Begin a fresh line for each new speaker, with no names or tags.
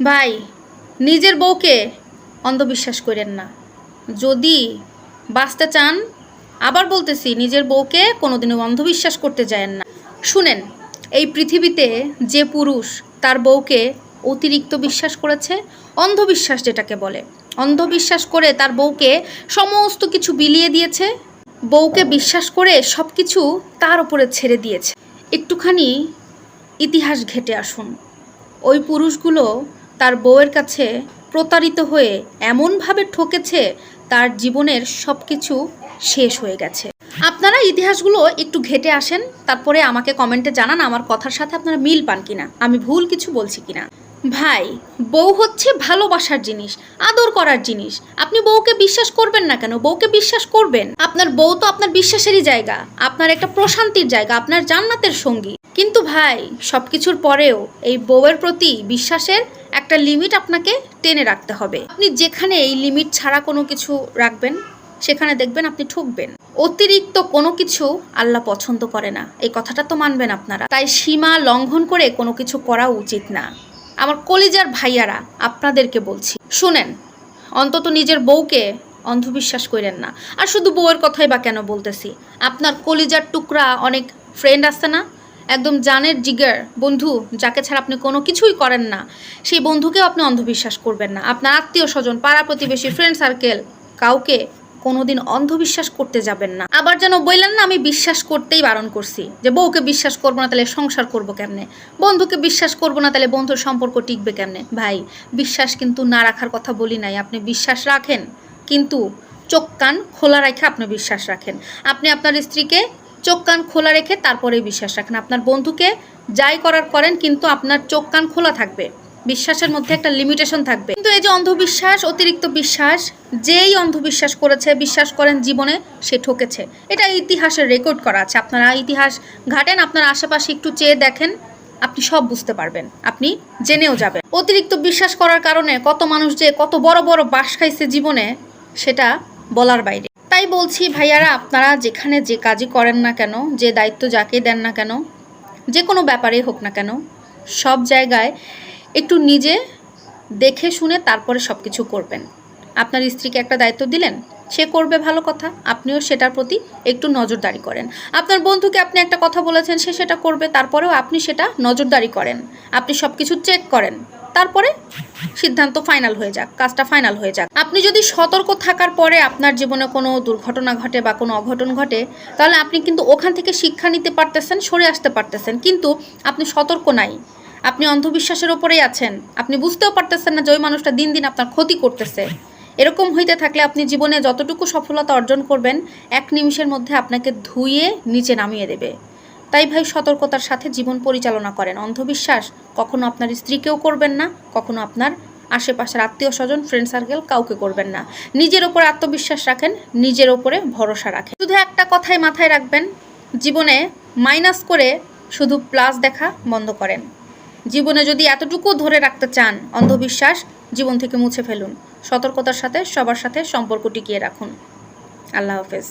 ভাই, নিজের বউকে অন্ধবিশ্বাস করেন না। যদি বাঁচতে চান, আবার বলতেছি, নিজের বউকে কোনোদিনও অন্ধবিশ্বাস করতে যায়েন না। শুনেন, এই পৃথিবীতে যে পুরুষ তার বউকে অতিরিক্ত বিশ্বাস করেছে, অন্ধবিশ্বাস যেটাকে বলে, অন্ধবিশ্বাস করে তার বউকে সমস্ত কিছু বিলিয়ে দিয়েছে, বউকে বিশ্বাস করে সব কিছু তার উপরে ছেড়ে দিয়েছে। একটুখানি ইতিহাস ঘেটে আসুন। ওই পুরুষগুলো তার বউয়ের কাছে প্রতারিত হয়ে এমনভাবে ঠকেছে, তার জীবনের সব কিছু শেষ হয়ে গেছে। আপনারা ইতিহাসগুলো একটু ঘেটে আসেন, তারপরে আমাকে কমেন্টে জানান আমার কথার সাথে আপনারা মিল পান কিনা, আমি ভুল কিছু বলছি কিনা। ভাই, বউ হচ্ছে ভালোবাসার জিনিস, আদর করার জিনিস। আপনি বউকে বিশ্বাস করবেন না কেন? বউকে বিশ্বাস করবেন। আপনার বউ তো আপনার বিশ্বাসেরই জায়গা, আপনার একটা প্রশান্তির জায়গা, আপনার জান্নাতের সঙ্গী। কিন্তু ভাই সব কিছুর পরেও এই বউয়ের প্রতি বিশ্বাসের একটা লিমিট আপনাকে টেনে রাখতে হবে। আপনি যেখানে এই লিমিট ছাড়া কোনো কিছু রাখবেন, সেখানে দেখবেন আপনি ঠকবেন। অতিরিক্ত কোনো কিছু আল্লাহ পছন্দ করে না। এই কথাটা তো মানবেন আপনারা। তাই সীমা লঙ্ঘন করে কোনো কিছু করা উচিত না। আমার কলিজার ভাইয়ারা, আপনাদেরকে বলছি, শুনেন, অন্তত নিজের বউকে অন্ধবিশ্বাস করেন না। আর শুধু বউয়ের কথাই বা কেন বলতেছি? আপনার কলিজার টুকরা অনেক ফ্রেন্ড আছে না? একদম জানের জিগার, বন্ধু, যাকে ছাড়া আপনি কোনো কিছুই করেন না, সেই বন্ধুকেও আপনি অন্ধবিশ্বাস করবেন না। আপনার আত্মীয় স্বজন, পাড়া প্রতিবেশী ফ্রেন্ড সার্কেল কাউকে কোনোদিন অন্ধবিশ্বাস করতে যাবেন না। আবার যেন বললেন না, আমি বিশ্বাস করতেই বারণ করছি, যে বউকে বিশ্বাস করব না, তাহলে সংসার করব কেমনে? বন্ধুকে বিশ্বাস করব না, তাহলে বন্ধুর সম্পর্ক টিকবে কেমনে? ভাই, বিশ্বাস কিন্তু না রাখার কথা বলি নাই, আপনি বিশ্বাস রাখেন, কিন্তু চোখ কান খোলা রেখে আপনি বিশ্বাস রাখেন। আপনি আপনার স্ত্রীকে চোখ কান খোলা রেখে তারপরে বিশ্বাস রাখেন। আপনার বন্ধুকে যাই করার করেন, কিন্তু আপনার চোখ কান খোলা থাকবে। বিশ্বাসের মধ্যে একটা লিমিটেশন থাকবে। কিন্তু এই যে অন্ধবিশ্বাস, অতিরিক্ত বিশ্বাস, যেই অন্ধবিশ্বাস করেছে, বিশ্বাস করেন জীবনে, সে ঠকেছে। এটা ইতিহাসের রেকর্ড করা আছে। আপনারা ইতিহাস ঘাটেন, আপনার আশেপাশে একটু চেয়ে দেখেন, আপনি সব বুঝতে পারবেন। আপনি জেনেও যাবেন। অতিরিক্ত বিশ্বাস করার কারণে কত মানুষ যে কত বড় বড় বাস খাইছে জীবনে, সেটা বলার বাইরে। তাই বলছি ভাইয়ারা, আপনারা যেখানে যে কাজই করেন না কেন, যে দায়িত্ব যাকে দেন না কেন, যে কোনো ব্যাপারেই হোক না কেন, সব জায়গায় একটু নিজে দেখে শুনে তারপরে সব কিছু করবেন। আপনার স্ত্রীকে একটা দায়িত্ব দিলেন সে করবে ভালো কথা, আপনিও সেটার প্রতি একটু নজরদারি করেন। আপনার বন্ধুকে আপনি একটা কথা বলেছেন, সে সেটা করবে, তারপরেও আপনি সেটা নজরদারি করেন। আপনি সব কিছু চেক করেন, তারপরে সিদ্ধান্ত ফাইনাল হয়ে যাক, কাজটা ফাইনাল হয়ে যাক। আপনি যদি সতর্ক থাকার পরে আপনার জীবনে কোনো দুর্ঘটনা ঘটে বা কোনো অঘটন ঘটে, তাহলে আপনি কিন্তু ওখান থেকে শিক্ষা নিতে পারতেছেন, সরে আসতে পারতেছেন। কিন্তু আপনি সতর্ক নাই, আপনি অন্ধবিশ্বাসের ওপরেই আছেন, আপনি বুঝতেও পারতেছেন না যে ওই মানুষটা দিন দিন আপনার ক্ষতি করতেছে। এরকম হইতে থাকলে আপনি জীবনে যতটুকু সফলতা অর্জন করবেন, এক নিমিষের মধ্যে আপনাকে ধুয়ে নিচে নামিয়ে দেবে। তাই ভাই সতর্কতার সাথে জীবন পরিচালনা করেন। অন্ধবিশ্বাস কখনো আপনার স্ত্রীকেও করবেন না, কখনো আপনার আশেপাশের আত্মীয় স্বজন ফ্রেন্ড সার্কেল কাউকে করবেন না। নিজের ওপরে আত্মবিশ্বাস রাখেন, নিজের ওপরে ভরসা রাখেন। শুধু একটা কথাই মাথায় রাখবেন, জীবনে মাইনাস করে শুধু প্লাস দেখা বন্ধ করেন। জীবনে যদি এতটুকু ধরে রাখতে চান অন্ধবিশ্বাস জীবন থেকে মুছে ফেলুন। সতর্কতার সাথে সবার সাথে সম্পর্ক টিকিয়ে রাখুন। আল্লাহ হাফেজ।